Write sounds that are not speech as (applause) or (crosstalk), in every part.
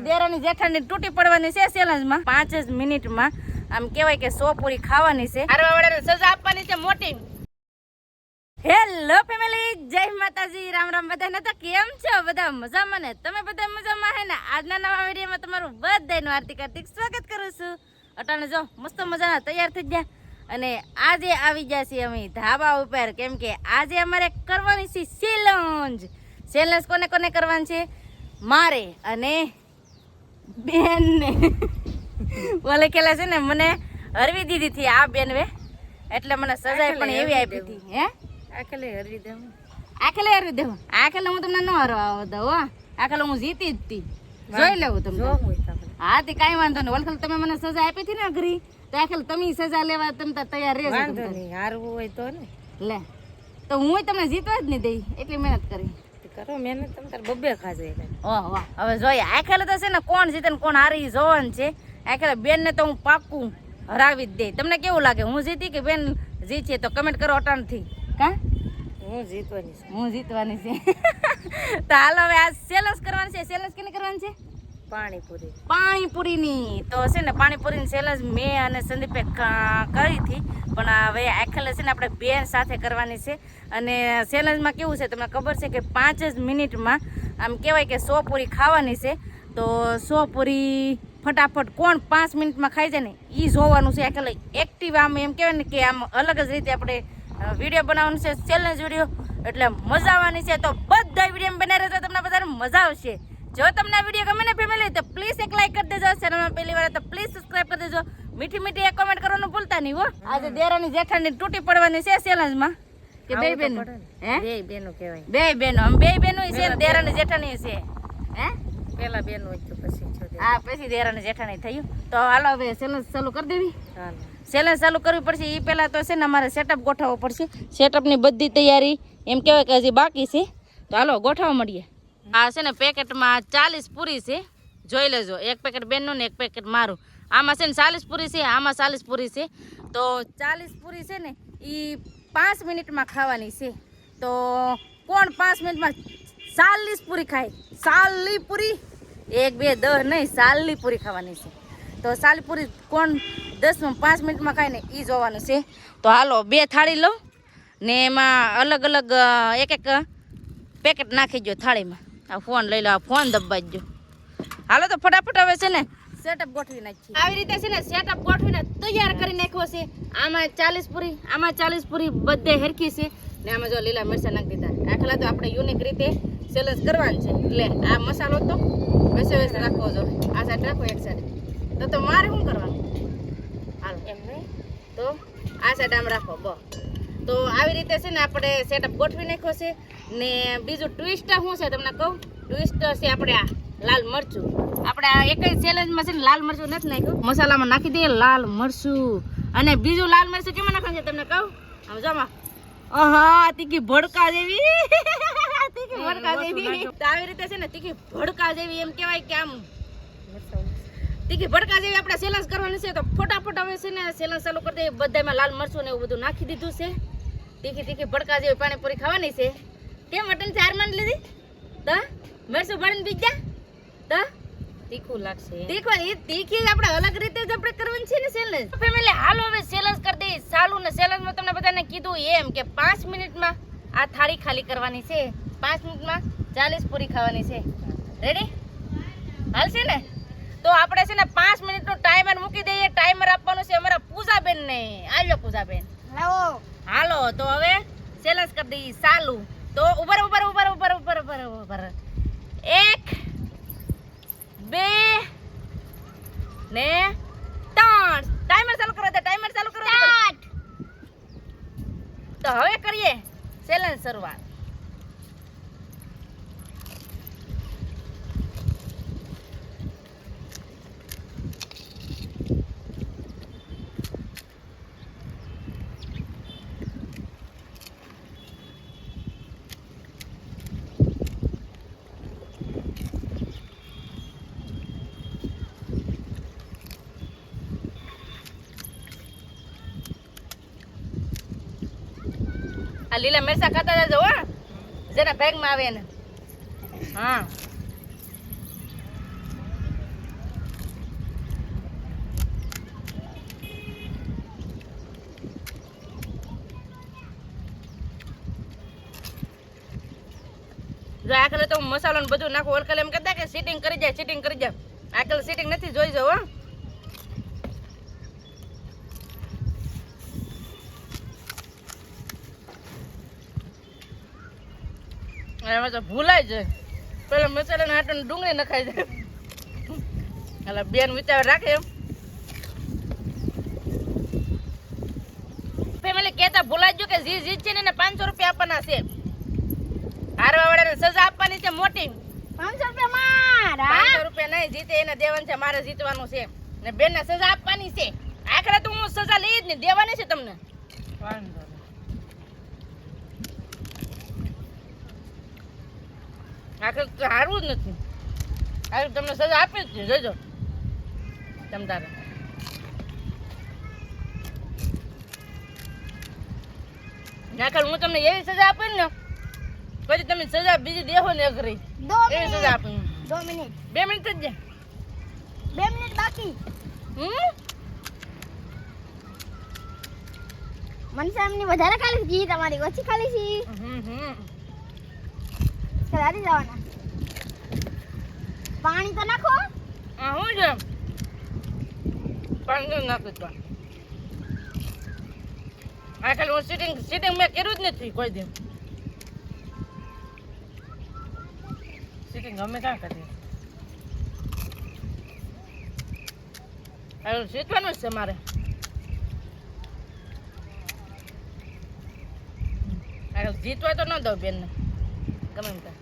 દેરાની જેઠાણી તૂટી પડવાની છે ચેલેન્જમાં પાંચ જ મિનિટમાં આમ કહેવાય કે સો પૂરી ખાવાની છે. હારવાવાળાને સજા આપવાની છે મોટી. હેલો ફેમિલી જય માતાજી રામ રામ. બધાને તો કેમ છો? બધા મજામાં ને? તમે બધા મજામાં હે ને? આજના નવા વિડીયોમાં તમારું બધાનું હાર્દિક હાર્દિક સ્વાગત કરું છું. અટાણે જો મસ્ત મજાના તૈયાર થઈ ગયા અને આજે આવી ગયા છીએ અમે ધાબા ઉપર. કેમ કે આજે અમારે કરવાની છે સેલન્જ સેલન્જ કોને કોને કરવાની છે? મારે અને બેનને બોલે કેલા છે ને મને હરવી દીધી હતી આ બેનવે એટલે મને સજાય પણ એવી આપી હતી હે? આખલે હરવી દઉં આખલે હરવી દેવું. આખલે હું તમને ન હરવા દઉં હો. આખલે હું જીતી જ હતી જોઈ લેવું તમને. હા તે કાંઈ વાંધો નહીં. ઓલખલ તમે મને સજા આપી હતી ને અઘરી તો આખલ તમે સજા લેવા તમે તૈયાર રહેજો વાંધો નહીં હારવું હોય તો ને. લે. તો હું તમને જીતવા જ નહીં દઈ એટલી મહેનત કરી. કરો મહેનત તમે તાર બબ્બે ખાજે ઓહ વાહ હવે જોઈએ આખેલે તો છે ને કોણ જીતે ને કોણ હારી જોવાનું છે? આખેલે બેનને તો હું પાક્કું હરાવી જ દઈ તમને કેવું લાગે હું જીતી કે બેન જીતીએ? તો કમેન્ટ કરો અટાણથી. કા? હું જીતવાની છું. હું જીતવાની છે. (laughs) તો હાલો હવે આ સેલસ કરવાની છે. સેલસ કેને કરવાની છે? પાણીપુરી. પાણીપુરીની તો છે ને, પાણીપુરીની સેલસ મેં અને સંદીપે કરી હતી. પણ હવે આખેલે છે ને આપણે બેન સાથે કરવાની છે. અને સેલન્સમાં કેવું છે, તમને ખબર છે કે પાંચ જ મિનિટમાં આમ કહેવાય કે સો પૂરી ખાવાની છે. તો સો પૂરી ફટાફટ કોણ પાંચ મિનિટમાં ખાઈ જાય ને એ જોવાનું છે આખેલ. એક્ટિવ આમ એમ કહેવાય ને કે આમ અલગ જ રીતે આપણે વીડિયો બનાવવાનું છે ચેલેન્જ વીડિયો એટલે મજા આવવાની છે. તો બધા વીડિયો બનાવી રહેજો, તમને બધાને મજા આવશે. જો તમને આ વીડિયો ગમે ને ફેમિલી તો પ્લીઝ એક લાઈક કરી દેજો ચેનલમાં પહેલી વાર તો પ્લીઝ સબસ્ક્રાઇબ કરી દેજો. મીઠી મીઠી એક કોમેન્ટ કરવાનું ભૂલતા નહીં હો. આજે દેરાની જેઠાની તૂટી પડવાની છે ચેલેન્જમાં કે બે બેન. હે? બે બેનો કહેવાય. બે બેનો. આમ બે બેનો છે ને દેરાની જેઠાણી છે. હે? પેલા બેનો હોય તો પછી હા પછી દેરાની જેઠાણી થયું. તો હાલો હવે ચેલેન્જ ચાલુ કરી દેવી. ચેલેન્જ ચાલુ કરવી પડશે. એ પહેલાં તો છે ને અમારે સેટઅપ ગોઠવવો પડશે. સેટઅપની બધી તૈયારી એમ કહેવાય કે હજી બાકી છે. તો હાલો ગોઠવવા મળીએ. આ છે ને પેકેટમાં ચાલીસ પૂરી છે. જોઈ લેજો, એક પેકેટ બેનનું ને એક પેકેટ મારું. આમાં છે ને ચાલીસ પૂરી છે, આમાં ચાલીસ પૂરી છે. તો ચાલીસ પૂરી છે ને એ પાંચ મિનિટમાં ખાવાની છે. તો કોણ પાંચ મિનિટમાં ચાલીસ પૂરી ખાય? ચાલી પૂરી? એક, બે દસ નહીં ચાલી પૂરી ખાવાની છે. તો સાલી પૂરી કોણ દસમાં પાંચ મિનિટમાં ખાય ને એ જોવાનું છે. તો હાલો, બે થાળી લઉં ને એમાં અલગ અલગ એક એક પેકેટ નાખી દો થાળીમાં. આ ફોન લઈ લો, આ ફોન દબાઈ દો હાલો તો ફટાફટ હવે છે ને સેટઅપ ગોઠવી નાખી આવી રીતે છે ને સેટઅપ ગોઠવીને તૈયાર કરી નાખ્યો છે. આમાં ચાલીસ પૂરી, આમાં ચાલીસ પૂરી બધે હેરખી છે. ને આમાં જો લીલા મરચાં નાખી દીધા. આખલા તો આપણે યુનિક રીતે સેલસ કરવાનું છે. એટલે આ મસાલો તો વેસે વેસે રાખવો જો. આ સાઈડ રાખો, એક સાઈડ તો તો મારે શું કરવાનું? હાલો. એમ નહીં તો આ સાઈડ આમ રાખો બ તો આવી રીતે છે ને આપણે સેટઅપ ગોઠવી નાખ્યો છે. ને બીજું ટ્વિસ્ટ શું છે તમને કહું? ટ્વિસ્ટ છે આપણે આ લાલ મરચું. આપણે આ એક જ ચેલેન્જમાં છે ને લાલ મરચું નથી નાખ્યું. મસાલામાં નાખી દઈએ લાલ મરચું. અને બીજું લાલ મરચું કેમાં નાખવાનું છે તમને કહું? આમ જોમાં અહા તીખી ભડકા જેવી. તીખી ભડકા જેવી. તો આવી રીતે છે ને તીખી ભડકા જેવી એમ કહેવાય કે આમ. તીખી ભડકા જેવી આપણે સેલન્સ કરવાની છે. તો ફટાફટ હવે છે ને સેલન્સ ચાલુ કરી દઈએ. બધામાં લાલ મરચું ને એવું બધું નાખી દીધું છે. તીખી તીખી ભડકા જેવી પાણીપુરી ખાવાની છે. કેમ મટન ચાર માન લીધી. તો મરસું ભણીને બીજા તો તીખું લાગશે. તીખું એ તીખી આપણે અલગ રીતે જ આપણે કરવાની છે ને સેલેજ ફેમિલી હાલો હવે સેલન્સ કરી દઈએ. સાલું ને સેલન્સમાં તમને બધાને કીધું એમ કે પાંચ મિનિટમાં આ થાળી ખાલી કરવાની છે. પાંચ મિનિટમાં ચાલીસ પૂરી ખાવાની છે. રેડી હાલશે ને? તો આપણે છે ને પાંચ મિનિટનો ટાઈમર મૂકી દઈએ. ટાઈમર આપવાનું છે અમારા પૂજાબેન ને આવ્યો પૂજાબેન. હાલો તો હવે સેલસ કરી દઈએ સાલું તો ઉપર ઉપર ઉપર ઉપર ઉપર ઉપર ઉપર એક બે ને ત્રણ. ટાઈમર ચાલુ કરો ટાઈમર ચાલુ કરો તો હવે કરીએ સેલન શરૂઆત. આ લીલા મરચા ખાતા જજો, હા. જેના બેગમાં આવે ને હા. જો આખરે તો મસાલો ને બધું નાખું ઓળખલે એમ કહેતા કે સીટિંગ કરી જાય સીટિંગ કરી જાય. આખરે સીટિંગ નથી જોઈ જવું હા. એમાં તો ભૂલાય જાય. પેલા મસાલાના હાટો ડુંગળી નખાઈ જાય. એટલે બેન વિચાર રાખે એમ. ફેમિલી કહેતા ભૂલાઈ ગયું કે જી જીત છે ને એને પાંચસો રૂપિયા આપવાના છે. હારવા વાળાને સજા આપવાની છે મોટી. પાંચસો રૂપિયા મારા પાંચસો રૂપિયા નહીં જીતે એને દેવાનું છે મારે જીતવાનું છે. ને બેન ને સજા આપવાની છે. આખરે તો હું સજા લઈ જ નહીં દેવાની છે તમને. આખરે તો હારવું જ નથી. આખરે તમને સજા આપી જ નહીં જોજો. તમ તારે. આખર હું તમને એવી સજા આપી ને પછી તમે સજા બીજી દેહો ને અઘરી એવી સજા આપું. દો મિનિટ. બે મિનિટ જ છે બે મિનિટ બાકી. હમ? મનસા એમની વધારે ખાલી ઘી તમારી ઓછી ખાલી છે. હમ હમ. કરારી જવાના. પાણી તો નાખો. આ શું છે? પાણી નાખું તો આ ખાલી હું સીટિંગ સીટિંગ મેં કર્યું જ નથી કોઈ દિન. સીટિંગ ગમે ત્યાં કરી હવે શીખવાનું છે મારે. જીતવા તો ન દઉં બેનને. ગમે એમ થાય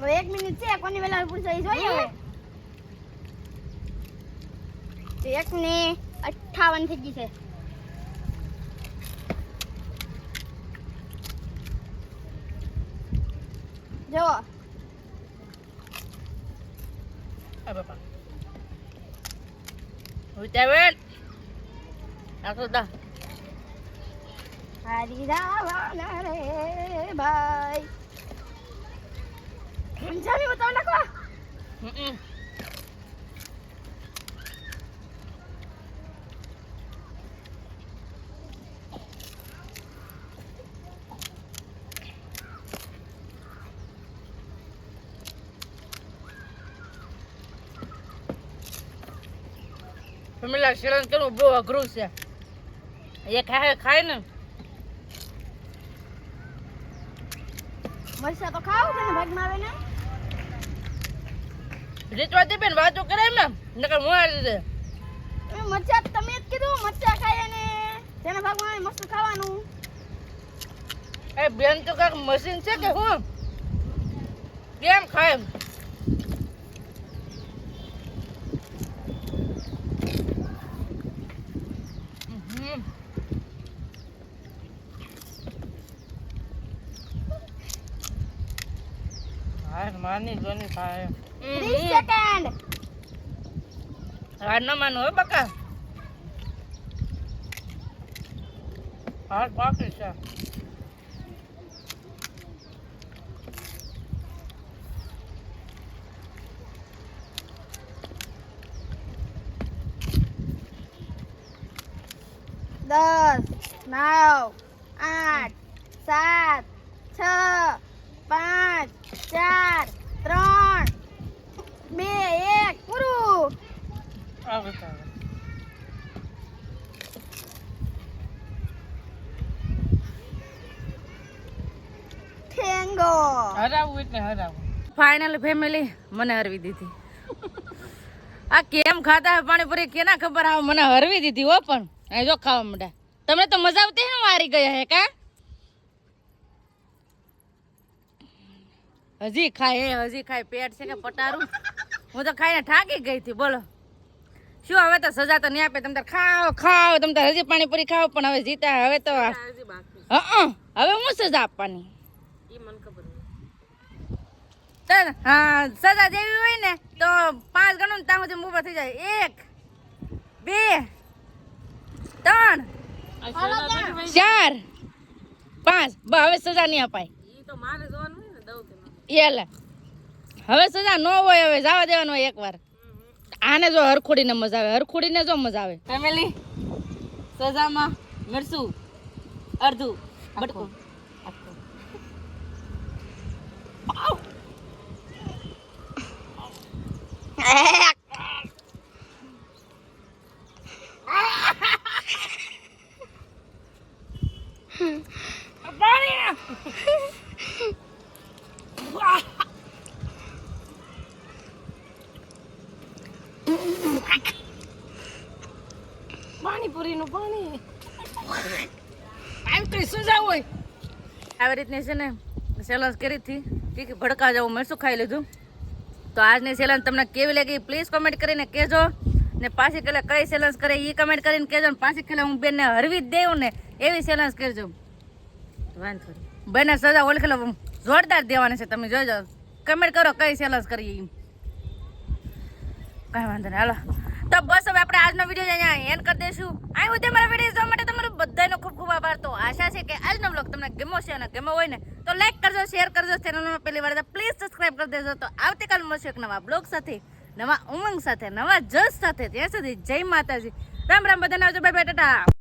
હવે એક મિનિટ છે કોની વેલા પૂછો એ જોઈએ એક ને અઠાવન થઈ ગઈ છે. જો બાપા. ઉતાવળ. આખો દા. હારી રાવણ રે ભાઈ. સમજાવી બતાવ નાખવા હમ ફેમિલા શિરણ કરવું બહુ અઘરું છે એ ખાય ખાય ને મરસા તો ખાવ છે ને ભાગમાં આવે ને રીતવા દે બેન વાતો કરે એમ ને? નકર હું આ દે મરચા તમે જ કીધું મરચા ખાય ને જેના ભાગમાં આવે મસ્ત ખાવાનું. એ બેન તો કાંઈક મશીન છે કે હું? કેમ ખાય એમ હમ. હાર માની જોની ખાય ત્રીસ સેકન્ડ હાર ન માનું હો બકા હાર બાકી છે દસ નવ આઠ સાત છ પાંચ ચાર ત્રણ બે એક પૂરું. આવે છે આવે. ઠેંગો હરાવવું એટલે હરાવવું ફાઇનલ ફેમિલી મને હરવી દીધી. આ કેમ ખાતા હે પાણીપુરી કેના ખબર આવે? મને હરવી દીધી હો પણ. અહીં જો ખાવા માંડ્યા તમને તો મજા આવતી હે ને વારી ગયા હે કા? હજી ખાય હે હજી ખાય. પેટ છે કે પટારું? હું તો ખાઈને થાકી ગઈ હતી બોલો. શું હવે તો સજા તો નહીં આપે તમે ખાઓ ખાઓ તમે તાર હજી પાણીપુરી ખાઓ પણ હવે જીતા હવે તો હં હવે હું સજા આપવાની? તો હા સજા જેવી હોય ને તો પાંચ ગણું ને ત્યાં સુધી ઊભા થઈ જાય. એક બે ત્રણ ચાર પાંચ. બ હવે સજા નહીં અપાય. એટલે હવે સજા ન હોય હવે જવા દેવાનું હોય એકવાર. આને જો હરખોડીને મજા આવે હરખોડીને જો મજા આવે. ફેમિલી સજામાં મરસું અડધું બટકું પાણીપુરીનું પાણી સુજાવ હોય? આવી રીતની છે ને સેલન્સ કરી હતી. ઠીક ભડકા જવું મરસું ખાઈ લીધું. તો આજની સેલન્સ તમને કેવી લાગી પ્લીઝ કમેન્ટ કરીને કહેજો. ને પાછી કલે કઈ સેલન્સ કરે એ કમેન્ટ કરીને કહેજો ને પાછી કલે હું બેનને હરવી જ દેવું ને એવી સેલન્સ કરજો. વાંધો બેને સજા ઓળખેલો જોરદાર દેવાની છે, તમે જોજો કમેન્ટ કરો કઈ સેલન્સ કરીએ એમ કઈ વાંધો નહીં, હાલો. તો બસ હવે આપણે આજનો વીડિયો અહીંયા એન્ડ કરી દઈશું. અહીં સુધી મારા વીડિયો જોવા માટે તમારું બધાનો ખૂબ ખૂબ આભાર. તો આશા છે કે આજનો બ્લોગ તમને ગમો છે અને ગમો હોય ને, તો લાઈક કરજો શેર કરજો ચેનલમાં પહેલી વાર પ્લીઝ સબસ્ક્રાઈબ કરી દેજો. તો આવતીકાલ મળશે એક નવા બ્લોગ સાથે, નવા ઉમંગ સાથે, નવા જસ સાથે. ત્યાં સુધી જય માતાજી. રામ રામ, બધાને આવજો. Bye bye tata.